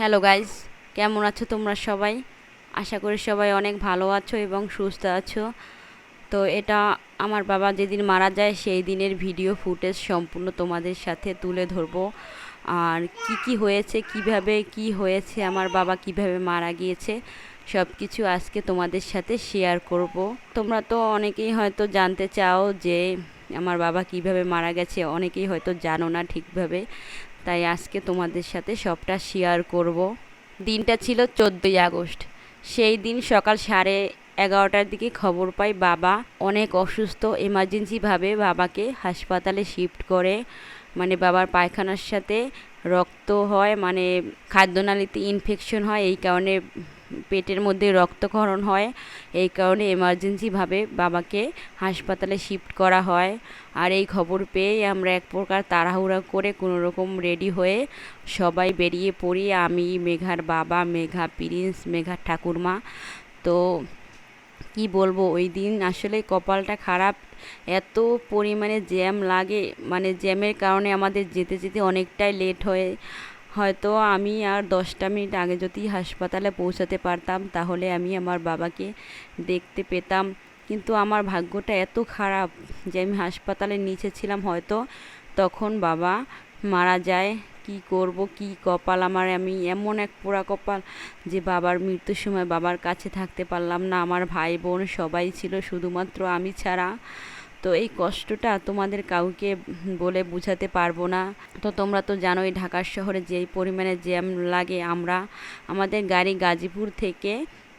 Hello guys কেমন আছো তোমরা সবাই? আশা করি সবাই অনেক ভালো আছো এবং সুস্থ আছো। তো এটা আমার বাবা যেদিন মারা যায়, সেই দিনের ভিডিও ফুটেজ সম্পূর্ণ তোমাদের সাথে তুলে ধরবো। আর কি কি হয়েছে, কীভাবে কি হয়েছে, আমার বাবা কীভাবে মারা গিয়েছে সব কিছু আজকে তোমাদের সাথে শেয়ার করব। তোমরা তো অনেকেই হয়তো জানতে চাও যে, আমার বাবা কীভাবে মারা গেছে, অনেকেই হয়তো জানো না ঠিকভাবে। তাই আজকে তোমাদের সাথে সবটা শেয়ার করব। দিনটা ছিল চোদ্দোই আগস্ট। সেই দিন সকাল সাড়ে এগারোটার দিকে খবর পাই বাবা অনেক অসুস্থ এমার্জেন্সিভাবে বাবাকে হাসপাতালে শিফট করে। মানে বাবার পায়খানার সাথে রক্ত হয় মানে খাদ্যনালীতে ইনফেকশন হয়, এই কারণে পেটের মধ্যে রক্তক্ষরণ হয়। এই কারণে এমার্জেন্সিভাবে বাবাকে হাসপাতালে শিফট করা হয়। আর এই খবর পেয়ে আমরা এক প্রকার তাড়াহুড়া করে কোনো রকম রেডি হয়ে সবাই বেরিয়ে পড়ি। আমি, মেঘার বাবা, মেঘা প্রিন্স মেঘার ঠাকুরমা। তো কি বলব, ওই দিন আসলে কপালটা খারাপ। এত পরিমাণে জ্যাম লাগে। মানে জ্যামের কারণে আমাদের যেতে যেতে অনেকটাই লেট হয়ে হয়তো আমি আর দশটা মিনিট আগে যদি হাসপাতালে পৌঁছাতে পারতাম, তাহলে আমি আমার বাবাকে দেখতে পেতাম। কিন্তু আমার ভাগ্যটা এত খারাপ যে আমি হাসপাতালের নিচে ছিলাম হয়তো। তখন বাবা মারা যায়। কি করব, কি কপাল আমার? আমি এমন এক পোড়া কপাল যে বাবার মৃত্যুর সময় বাবার কাছে থাকতে পারলাম না। আমার ভাই বোন সবাই ছিল, শুধুমাত্র আমি ছাড়া। তো এই কষ্টটা তোমাদের কাউকে বলে বুঝাতে পারব না। তো তোমরা তো জানোই ঢাকার শহরে যেই পরিমাণে জ্যাম লাগে আমরা। আমাদের গাড়ি গাজীপুর থেকে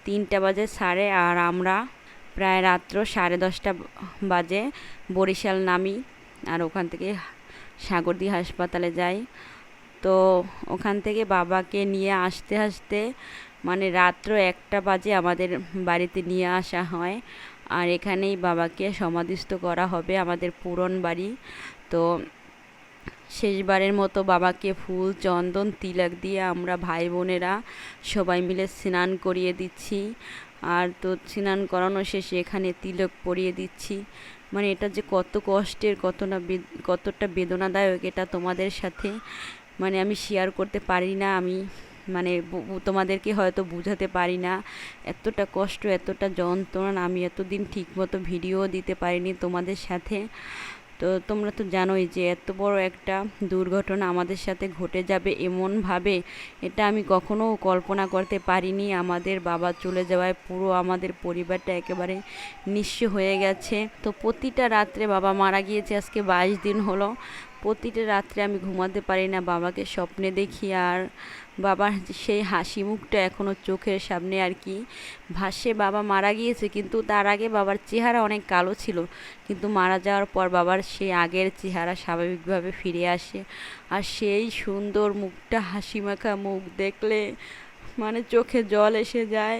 তিনটা বাজে সাড়ে আর আমরা প্রায় রাত্র সাড়ে দশটা বাজে বরিশাল নামি আর ওখান থেকে সাগরদি হাসপাতালে যাই। তো ওখান থেকে বাবাকে নিয়ে আসতে আসতে মানে রাত্র একটা বাজে আমাদের বাড়িতে নিয়ে আসা হয়। আর এখানেই বাবাকে সমাধিস্থ করা হবে আমাদের পুরন বাড়ি। তো শেষবারের মতো বাবাকে ফুল, চন্দন, তিলক দিয়ে আমরা ভাই বোনেরা সবাই মিলে স্নান করিয়ে দিচ্ছি। আর তো স্নান করানো শেষে এখানে তিলক পরিয়ে দিচ্ছি। মানে এটা যে কত কষ্টের, কত না কতটা বেদনাদায়ক এটা তোমাদের সাথে। মানে আমি শেয়ার করতে পারি না, আমি মানে তোমাদেরকে হয়তো বুঝাতে পারি না। এতটা কষ্ট, এতটা যন্ত্রণা, আমি এতদিন ঠিকমতো ভিডিও দিতে পারিনি তোমাদের সাথে। তো তোমরা তো জানোই যে এত বড় একটা দুর্ঘটনা আমাদের সাথে ঘটে যাবে এমনভাবে, এটা আমি কখনো কল্পনা করতে পারিনি। আমাদের বাবা চলে যাওয়ায় পুরো আমাদের পরিবারটা একেবারে নিঃস্ব হয়ে গেছে। তো প্রতিটা রাত্রে বাবা মারা গিয়েছে, আজকে বাইশ দিন হলো। প্রতিটা রাত্রে আমি ঘুমাতে পারি না, বাবাকে স্বপ্নে দেখি আর বাবার সেই হাসি মুখটা এখনও চোখের সামনে আর কি। ভাসে বাবা মারা গিয়েছে, কিন্তু তার আগে বাবার চেহারা অনেক কালো ছিল। কিন্তু মারা যাওয়ার পর বাবার সেই আগের চেহারা স্বাভাবিকভাবে ফিরে আসে। আর সেই সুন্দর মুখটা, হাসি মাখা মুখ দেখলে মানে চোখে জল এসে যায়।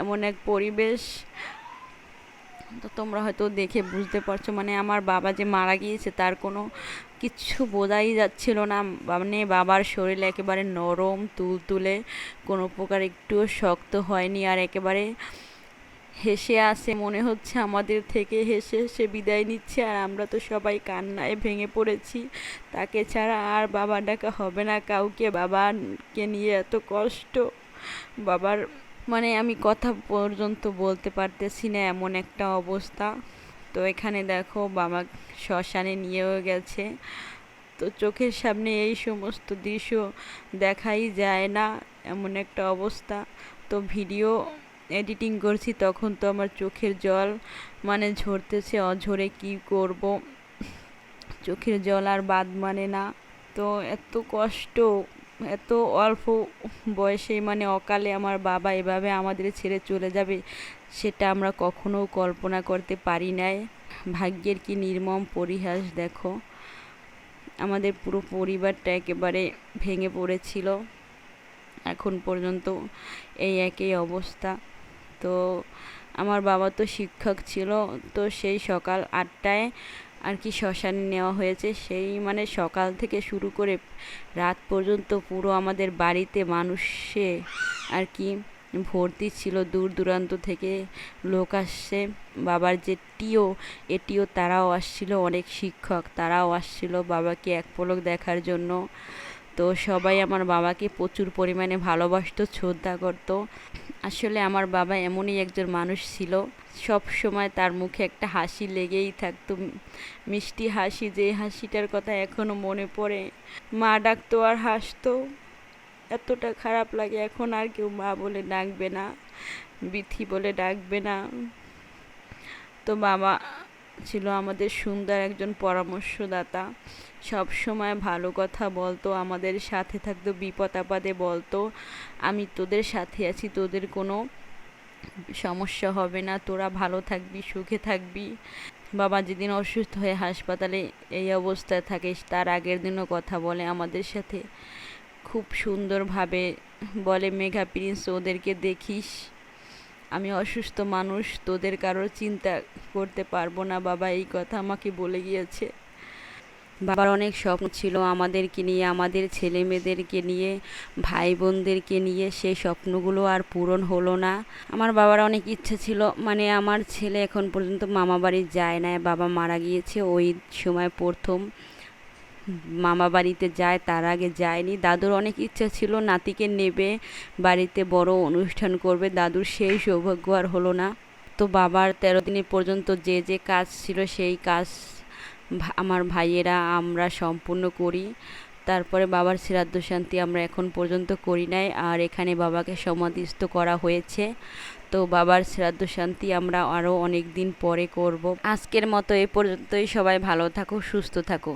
এমন এক পরিবেশ। তো তোমরা হয়তো দেখে বুঝতে পারছ মানে আমার বাবা যে মারা গিয়েছে তার কোনো কিচ্ছু বোঝাই যাচ্ছিল না। মানে বাবার শরীর একেবারে নরম, তুলতুলে, কোনো প্রকার একটুও শক্ত হয়নি আর একেবারে হেসে আসে। মনে হচ্ছে আমাদের থেকে হেসে হেসে বিদায় নিচ্ছে আর আমরা তো সবাই কান্নায় ভেঙে পড়েছি। তাকে ছাড়া আর বাবা ডাকা হবে না কাউকে। বাবাকে নিয়ে এত কষ্ট। বাবার মানে আমি কথা পর্যন্ত বলতে পারতেছি না এমন একটা অবস্থা। তো এখানে দেখো বাবা শ্মশানে নিয়েও গেছে। তো চোখের সামনে এই সমস্ত দৃশ্য দেখাই যায় না এমন একটা অবস্থা। তো ভিডিও এডিটিং করছি তখন তো আমার চোখের জল মানে ঝরতেছে, অঝরে কি করব? চোখের জল আর বাদ মানে না। তো এত কষ্ট এত অল্প বয়সে মানে অকালে আমার বাবা এভাবে আমাদের ছেড়ে চলে যাবে, সেটা আমরা কখনো কল্পনা করতে পারি নাই। ভাগ্যের কি নির্মম পরিহাস দেখো, আমাদের পুরো পরিবারটা একেবারে ভেঙে পড়েছিল। এখন পর্যন্ত এই একই অবস্থা। তো আমার বাবা তো শিক্ষক ছিল, তো সেই সকাল আটটায় আর কি শ্মশান নেওয়া হয়েছে, সেই মানে সকাল থেকে শুরু করে রাত পর্যন্ত পুরো আমাদের বাড়িতে মানুষে আর কি ভর্তি ছিল। দূর দূরান্ত থেকে লোক আসছে। বাবার যে টিও এটিও তারাও আসছিল, অনেক শিক্ষক তারাও আসছিল বাবাকে এক পলক দেখার জন্য। তো সবাই আমার বাবাকে প্রচুর পরিমাণে ভালোবাসতো, শ্রদ্ধা করতো। আসলে আমার বাবা এমনই একজন মানুষ ছিল। সব সময় তার মুখে একটা হাসি লেগেই থাকতো। মিষ্টি হাসি, যে হাসিটার কথা এখনও মনে পড়ে, মা ডাকতো আর হাসতো। এতটা খারাপ লাগে, এখন আর কেউ মা বলে ডাকবে না, বিথি বলে ডাকবে না। তো বাবা ছিল আমাদের সুন্দর একজন পরামর্শদাতা। সব সময় ভালো কথা বলতো, আমাদের সাথে থাকতো, বিপদ আপদে বলতো, আমি তোদের সাথে আছি, তোদের কোনো সমস্যা হবে না, তোরা ভালো থাকবি, সুখে থাকবি। বাবা যেদিন অসুস্থ হয়ে হাসপাতালে এই অবস্থায় থাকে, তার আগের দিনও কথা বলে আমাদের সাথে। খুব সুন্দরভাবে বলে, মেঘা প্রিন্স, ওদেরকে দেখিস। আমি অসুস্থ মানুষ, তোদের কারোর চিন্তা করতে পারব না, বাবা এই কথা আমাকে বলে গিয়েছে। বাবার অনেক স্বপ্ন ছিল আমাদেরকে নিয়ে, আমাদের ছেলে মেয়েদেরকে নিয়ে ভাই বোনদেরকে নিয়ে, সেই স্বপ্নগুলো আর পূরণ হলো না। আমার বাবার অনেক ইচ্ছে ছিল মানে আমার ছেলে এখন পর্যন্ত মামা বাড়ি যায় না বাবা মারা গিয়েছে, ওই সময় প্রথম। মামা বাড়িতে যায়, তার আগে যায়নি। দাদুর অনেক ইচ্ছা ছিল, নাতিকে নেবে, বাড়িতে বড় অনুষ্ঠান করবে। দাদুর সেই সৌভাগ্য আর হলো না। তো বাবার তেরো দিনের পর্যন্ত যে যে কাজ ছিল, সেই কাজ আমার ভাইয়েরা আমরা সম্পূর্ণ করি। তারপরে বাবার শ্রাদ্ধ শান্তি আমরা এখন পর্যন্ত করি নাই, আর এখানে বাবাকে সমাধিস্থ করা হয়েছে। তো বাবার শ্রাদ্ধ শান্তি আমরা আরও অনেক দিন পরে করব। আজকের মতো এ পর্যন্তই, সবাই ভালো থাকো, সুস্থ থাকো।